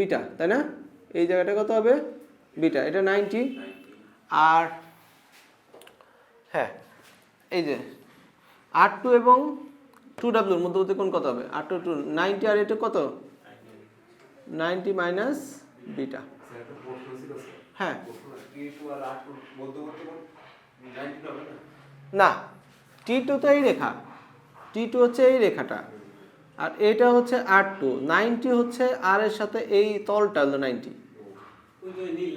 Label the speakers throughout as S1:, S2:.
S1: Beta, তাই না? এই জায়গাটা কত হবে? বিটা, এটা নাইনটি। আর হ্যাঁ এই যে আর টু এবং টু ডাব্লুর মধ্যবর্তী কোন কত হবে? আর টু টু, নাইনটি আর এটা কত? Ninety minus beta. হ্যাঁ।
S2: না,
S1: টি টু তো এই রেখা। টি টু হচ্ছে এই রেখাটা। আর এটা হচ্ছে আর টু নাইনটি হচ্ছে আর এর সাথে এই তলটা হলো নাইনটি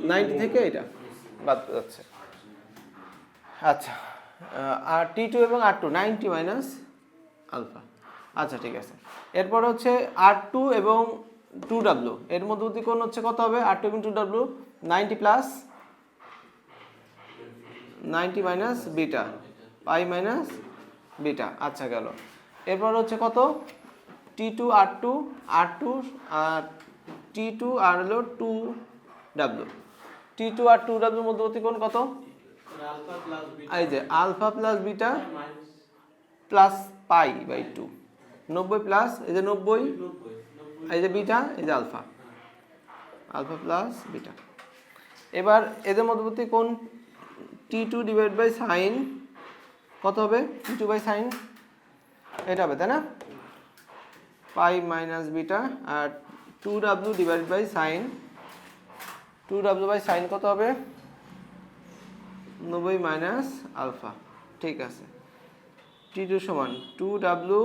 S1: নাইনটি থেকে এটা। বাদ যাচ্ছে। আচ্ছা আর টি টু এবং R two ninety minus alpha আচ্ছা ঠিক আছে। এরপর হচ্ছে আর টু এবং টু ডাব্লু এর মধ্যবর্তী কোণ হচ্ছে কত হবে? আর টু এবং two W ninety plus ninety minus beta pi minus beta আচ্ছা গেল। এরপর হচ্ছে কত? T two R two R two R T two R হলো two W T two R two ডাব্লুর মধ্যবর্তী কোণ কত? এই যে alpha plus beta plus pi by two নব্বই প্লাস এই যে নব্বই, এই যে বিটা এই যে আলফা আলফা প্লাস বিটা এবার এদের মধ্যবর্তী কোন T two divide by sine কত হবে? টি টু বাই সাইন এটা হবে, তাই না? Pi minus beta R two W divide by sine two W by sine কত হবে? নব্বই মাইনাস আলফা ঠিক আছে। টি টু সমান টু ডাব্লু